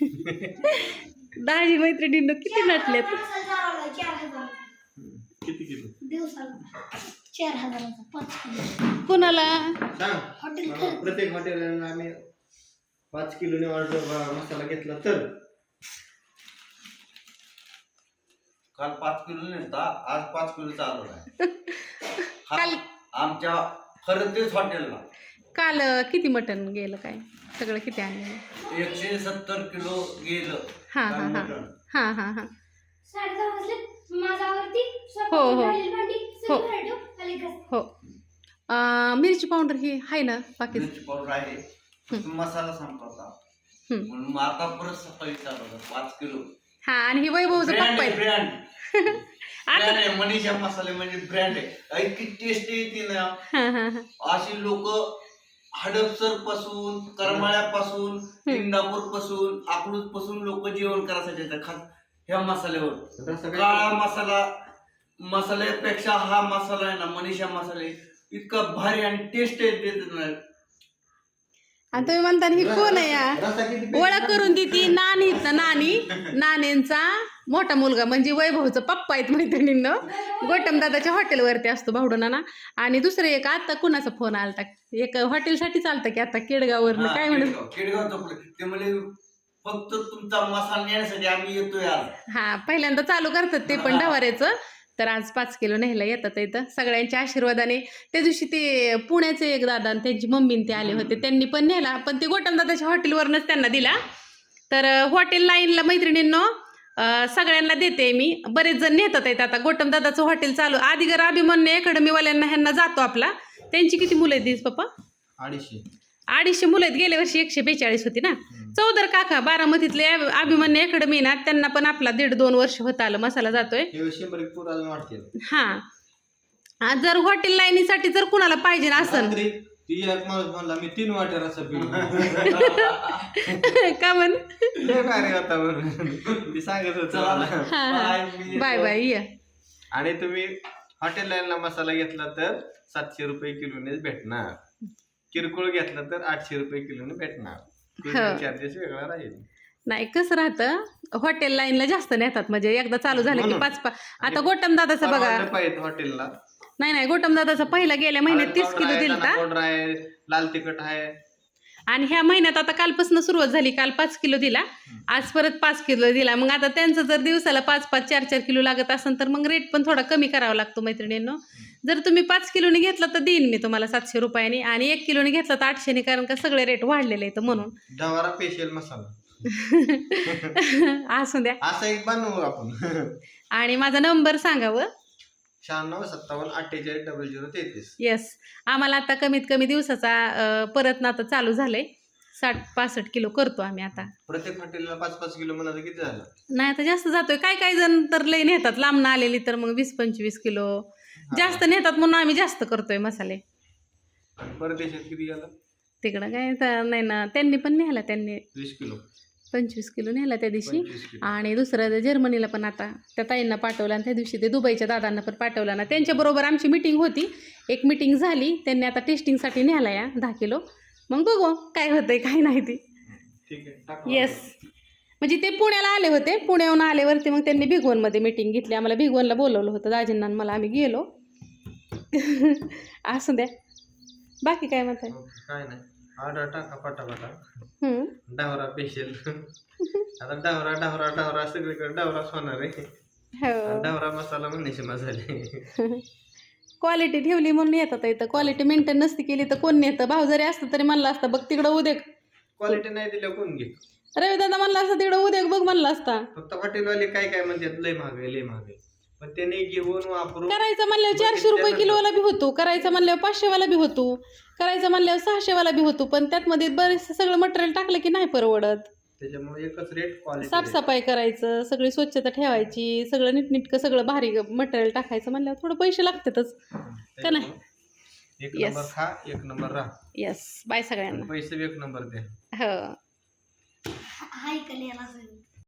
दाजी मैत्रिणींनो किती नटलेत किती किलो? दिवसाला. चार हजाराचा पाच किलो. कुणाला? सांग. हॉटेल प्रत्येक हॉटेलला आम्ही पाच किलोने ऑर्डर मसाला घेतला तर? काल पाच किलो नेता आज पाच किलो चालू आहे. हा काल आमच्या खरंच हॉटेलला. काल किती मटण गेलं काय? सगळं किती आणलं एकशे सत्तर किलो गेलं हा हा हा. मटण. हा हा हा. वाजले. माझ्यावरती हो, हो. भांडी हो. सगळी भरडू, खाली घास. हो. अं, मिरची पावडर ही आहे ना बाकी मिरची पावडर आहे. मसाला संपला हम्म. म्हणून मग आता परत चालू पाच किलो. हा आणि ही वैभवचं ब्रँड पप्पा आहे आहे. ब्रँड. आता ब्रँड आहे मनीषा मसाले म्हणजे ब्रँड आहे. इतकी टेस्ट येते ना. हा हा हा. अशी लोक हडपसरपासून करमाळ्यापासून इंदापूरपासून अकलूजपासून लोक जेवण करायसाठी येतात. खास ह्या मसाल्यावर. काळा मसाला मसाल्यापेक्षा हा मसाला आहे ना मनीषा मसाले इतका भारी आणि टेस्ट येते ना. आणि तुम्ही म्हणता ही कोण आहे या रस्सा किती ओळख करून देती नानी नानी नानींचा मोठा मुलगा म्हणजे वैभवचं पप्पा आहेत मैत्रिणींनो. गोटम दादाच्या हॉटेलवरती असतो भावडू नाना. आणि दुसरं एक आता कुणाचा फोन आलता? एक हॉटेलसाठी चालतं की आता केडगाववरनं? काय म्हणत? म्हणजे फक्त तुमचा मसाला नेण्यासाठी आम्ही येतोय आज. हा पहिल्यांदा चालू करतात ते पण. डवाऱ्याचं तर आज पाच किलो न्यायला येतात इथं. सगळ्यांच्या आशीर्वादाने त्या दिवशी ते पुण्याचे एक दादा आणि त्यांची मम्मी ते आले होते. त्यांनी पण नेला पण ते गोटम दादाच्या हॉटेलवरनंच त्यांना दिला. तर हॉटेल लाईनला मैत्रिणींनो सगळ्यांना देते मी. बरेच जण नेतात आहेत आता. गोटम दादाचं हॉटेल चालू. आदिगर अभिमन्यू अकॅडमीवाल्यांना ह्यांना जातो आपला. त्यांची किती मुलं आहेत दिस पप्पा? अडीचशे. अडीचशे मुलं आहेत. गेल्या वर्षी एकशे बेचाळीस होती ना? चौदर काका बारामतीतले अभ- अभिमन्यू अकॅडमी ना त्यांना पण आपला दीड दोन वर्ष होत आलं मसाला जातोय. हे हा. जर हॉटेल लाईनीसाठी जर कुणाला पाहिजे असन ती एक माणूस म्हणला मी तीन का म्हण? लय भारी होता म्हणून ती सांगत होत मला. हा. बाय, मी बाय येतो. बाय ये. आणि तुम्ही हॉटेल लाईनला मसाला घेतला तर सातशे रुपये किलोनेच भेटणार. किरकोळ घेतला तर आठशे रुपये किलोने भेटणार. हो. चार्जेस वेगळा राहील. नाही कसं राहतं हॉटेल लाईनला जास्त नेतात. म्हणजे एकदा चालू झालं की म्हणून. पाच पाच आता गोटम दादाचं बघा. पाहिजे हॉटेलला. नाही नाही गोटम दादाचा पहिला गेल्या महिन्यात तीस किलो दिलता. पावडर आहे लाल तिखट आहे. आणि ह्या महिन्यात आता कालपासून सुरुवात झाली. काल पाच किलो दिला. आज परत पाच किलो दिला. मग आता त्यांचं जर दिवसाला पाच पाच चार चार किलो लागत असेल तर मग रेट पण थोडा कमी करावा लागतो मैत्रिणींनो. जर तुम्ही पाच किलोने घेतला तर देईन मी तुम्हाला सातशे रुपयाने. आणि एक किलोने घेतला तर आठशेने कारण का सगळे रेट वाढलेले आहेत म्हणून. डवारा स्पेशल मसाला. असू द्या. असा एक बनवू आपण. आणि माझा नंबर सांगावं शहाण्णव सत्तावन्न अठ्ठेचाळीस डबल झिरो तेहतीस. येस आम्हाला आता कमीत कमी दिवसाचा परत ना आता चालू झालंय. साठ पासष्ट किलो करतो आम्ही आता. प्रत्येक हॉटेलला पाच पाच किलो म्हणायचं किती झालं? नाही आता जास्त जातोय. काय काय जण तर लई नेतात. लांबनं आलेली तर मग वीस पंचवीस किलो. जास्त नेतात म्हणून आम्ही जास्त करतोय मसाले. परदेशात किती गेलं? तिकडं काय तर नाही ना. त्यांनी पण नेला त्यांनी. वीस किलो. पंचवीस किलो नेला त्या दिवशी. आणि दुसरं जर्मनीला पण आता त्या ताईंना पाठवलं आणि त्या दिवशी ते दुबईच्या दादांना पण पाठवलं. ना त्यांच्याबरोबर आमची मिटिंग होती. एक मिटिंग झाली. त्यांनी आता टेस्टिंगसाठी नेला या दहा किलो. मग बघू काय होतंय काय नाही ती. येस म्हणजे ते पुण्याला आले होते. पुण्याहून आल्यावरती मग त्यांनी भिगवणमध्ये मिटिंग घेतली. आम्हाला भिगवणला बोलवलं होतं. दाजींना मला आम्ही गेलो. असू द्या. बाकी काय म्हणताय? काय नाही. ऑर्डर टाका पटापटा. डावरा स्पेशल आता डावरा डावरा डावरा सगळीकडे डावराच होणार आहे. हो. डावरा मसाला म्हणण्याची मसाले क्वालिटी ठेवली म्हणून येतात इथं. क्वालिटी मेंटेन नसती केली तर कोण नेतं? भाव जरी असतं तरी म्हणलं असतं बघ तिकडं उद्या क्वालिटी नाही दिल्या कोण घे रवी दादा म्हणलं असतं तिकडं उद्या बघ म्हणलं असता. फक्त हॉटेलवाले काय काय म्हणतात लय महाग आहे लय महाग आहे. पण त्याने घेऊन वापरून करायचं म्हणल्यावर चारशे रुपये किलोवाला बी होतो. करायचं म्हणल्यावर पाचशेवाला बी होतो. करायचं म्हणल्यावर सहाशेवाला बी होतो. पण त्यात मध्ये बरेच सगळं मटेरियल टाकलं की नाही परवडत. त्याच्यामुळे एकच रेट क्वालिटी साफसफाई करायचं सगळी स्वच्छता ठेवायची सगळं नीटनीटकं सगळं भारी मटेरियल टाकायचं म्हणल्यावर थोडं पैसे लागतातच. का नाही? एक Yes. नंबर खा एक नंबर राहा. येस बाय सगळ्यांना. पैसे बी एक नंबर द्या हो. सगळं